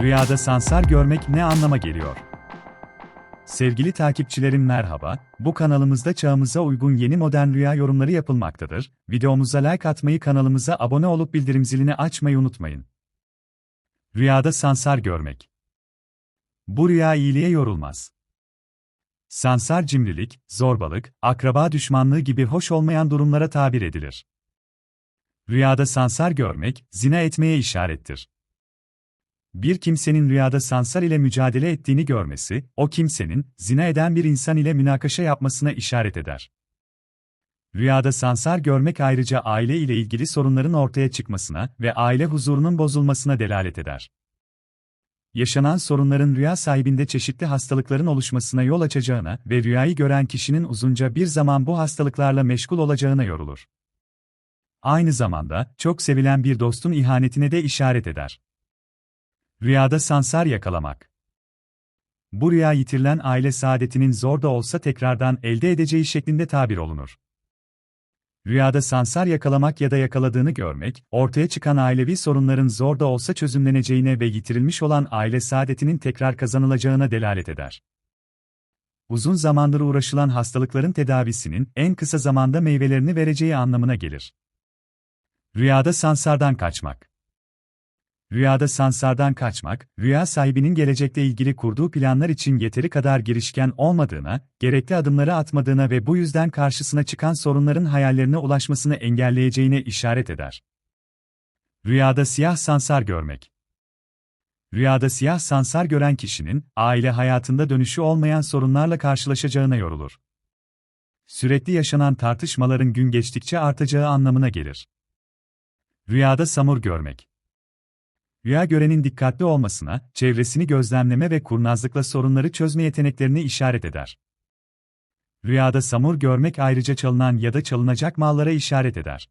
Rüyada sansar görmek ne anlama geliyor? Sevgili takipçilerim merhaba, bu kanalımızda çağımıza uygun yeni modern rüya yorumları yapılmaktadır. Videomuza like atmayı kanalımıza abone olup bildirim zilini açmayı unutmayın. Rüyada sansar görmek. Bu rüya iyiliğe yorulmaz. Sansar cimrilik, zorbalık, akraba düşmanlığı gibi hoş olmayan durumlara tabir edilir. Rüyada sansar görmek, zina etmeye işarettir. Bir kimsenin rüyada sansar ile mücadele ettiğini görmesi, o kimsenin, zina eden bir insan ile münakaşa yapmasına işaret eder. Rüyada sansar görmek ayrıca aile ile ilgili sorunların ortaya çıkmasına ve aile huzurunun bozulmasına delalet eder. Yaşanan sorunların rüya sahibinde çeşitli hastalıkların oluşmasına yol açacağına ve rüyayı gören kişinin uzunca bir zaman bu hastalıklarla meşgul olacağına yorulur. Aynı zamanda, çok sevilen bir dostun ihanetine de işaret eder. Rüyada sansar yakalamak. Bu rüya yitirilen aile saadetinin zor da olsa tekrardan elde edeceği şeklinde tabir olunur. Rüyada sansar yakalamak ya da yakaladığını görmek, ortaya çıkan ailevi sorunların zor da olsa çözümleneceğine ve yitirilmiş olan aile saadetinin tekrar kazanılacağına delalet eder. Uzun zamandır uğraşılan hastalıkların tedavisinin en kısa zamanda meyvelerini vereceği anlamına gelir. Rüyada sansardan kaçmak. Rüyada sansardan kaçmak, rüya sahibinin gelecekle ilgili kurduğu planlar için yeteri kadar girişken olmadığına, gerekli adımları atmadığına ve bu yüzden karşısına çıkan sorunların hayallerine ulaşmasını engelleyeceğine işaret eder. Rüyada siyah sansar görmek. Rüyada siyah sansar gören kişinin, aile hayatında dönüşü olmayan sorunlarla karşılaşacağına yorulur. Sürekli yaşanan tartışmaların gün geçtikçe artacağı anlamına gelir. Rüyada samur görmek. Rüya görenin dikkatli olmasına, çevresini gözlemleme ve kurnazlıkla sorunları çözme yeteneklerini işaret eder. Rüyada samur görmek ayrıca çalınan ya da çalınacak mallara işaret eder.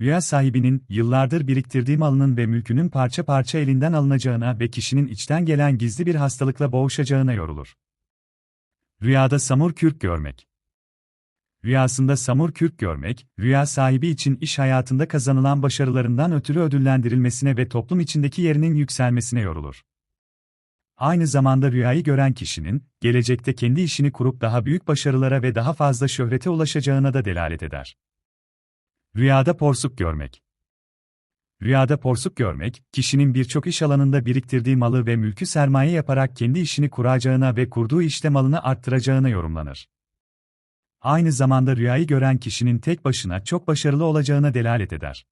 Rüya sahibinin yıllardır biriktirdiği malının ve mülkünün parça parça elinden alınacağına ve kişinin içten gelen gizli bir hastalıkla boğuşacağına yorulur. Rüyada samur kürk görmek. Rüyasında samur kürk görmek, rüya sahibi için iş hayatında kazanılan başarılarından ötürü ödüllendirilmesine ve toplum içindeki yerinin yükselmesine yorulur. Aynı zamanda rüyayı gören kişinin, gelecekte kendi işini kurup daha büyük başarılara ve daha fazla şöhrete ulaşacağına da delalet eder. Rüyada porsuk görmek Rüyada porsuk görmek, kişinin birçok iş alanında biriktirdiği malı ve mülkü sermaye yaparak kendi işini kuracağına ve kurduğu işte malını arttıracağına yorumlanır. Aynı zamanda rüyayı gören kişinin tek başına çok başarılı olacağına delalet eder.